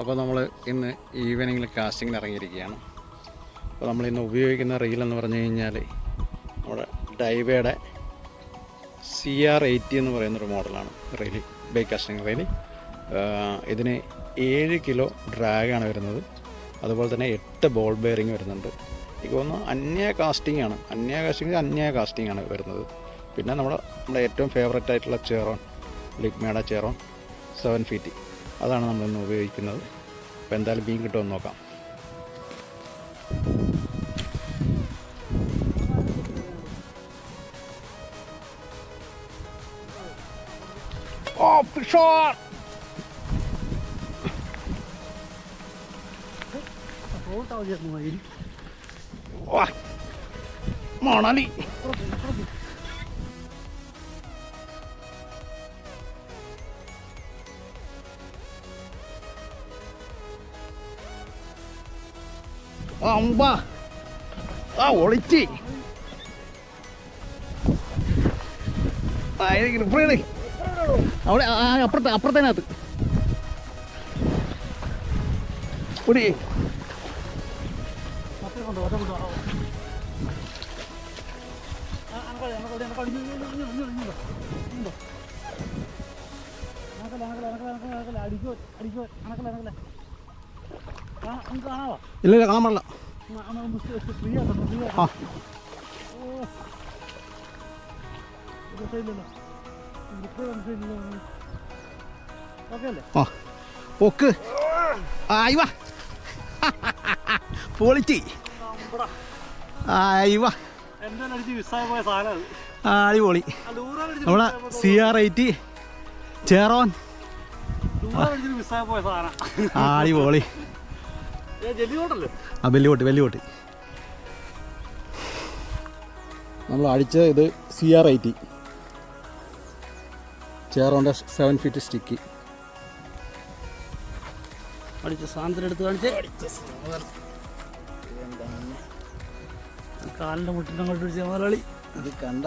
അപ്പോൾ നമ്മൾ ഇന്ന് ഈവനിങ്ങിൽ കാസ്റ്റിങ്ങിന് ഇറങ്ങിയിരിക്കുകയാണ്. അപ്പോൾ നമ്മൾ ഇന്ന് ഉപയോഗിക്കുന്ന റീൽ എന്ന് പറഞ്ഞു കഴിഞ്ഞാൽ നമ്മുടെ ഡൈവയുടെ സി ആർ എയ്റ്റി എന്ന് പറയുന്നൊരു മോഡലാണ് റെയിലി ബൈക്ക് കാസ്റ്റിംഗ് റെയിലി ഇതിന് ഏഴ് കിലോ ഡ്രാഗാണ് വരുന്നത്. അതുപോലെ തന്നെ എട്ട് ബോൾ ബെയറിങ് വരുന്നുണ്ട്. എനിക്ക് തോന്നുന്നു അന്യ കാസ്റ്റിംഗ് ആണ്. അന്യ കാസ്റ്റിംഗ് അന്യ കാസ്റ്റിംഗ് ആണ് വരുന്നത്. പിന്നെ നമ്മുടെ നമ്മുടെ ഏറ്റവും ഫേവററ്റ് ആയിട്ടുള്ള ചേറോൺ ലിഗ്മയുടെ ചേറോൺ സെവൻ ഫീറ്റ്. അതാണ് നമ്മളിന്ന് ഉപയോഗിക്കുന്നത്. അപ്പോൾ എന്തായാലും മീൻ കിട്ടുമെന്ന് നോക്കാം ഓ! Wow. മോണാലി അമ്പ. ആ ഒളിച്ച്. ഇവിടെ അവിടെ അപ്പുറത്തെ അപ്പുറത്തേനകത്ത് പൊടി ഇല്ല കാണാൻ പാടില്ല. ആ. ആ. ഓക്ക് ആയിവ പൊളിച്ച് ആയിവാ അടിപൊളി. നമ്മളെ സി ആർ ഐറ്റി ചേറോൻ അടിപൊളി. ആ പോട്ട് നമ്മൾ അടിച്ച ഇത് സി ആർ ഐ ടി ചേറോണ്ട സെവൻ ഫീറ്റ് സ്റ്റിക്ക് അടിച്ച സാധനത്തിന് എടുത്ത് കാണിച്ച്. കാലിന്റെ മുട്ടിനെ അങ്ങോട്ട് പിടിച്ച മുതലാളി. ഇത് കണ്ട.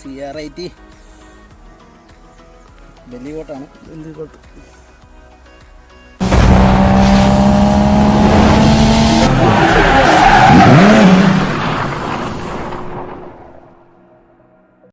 സി ആർ ഐ ടി വലിയ കോട്ടാണ് Yeah.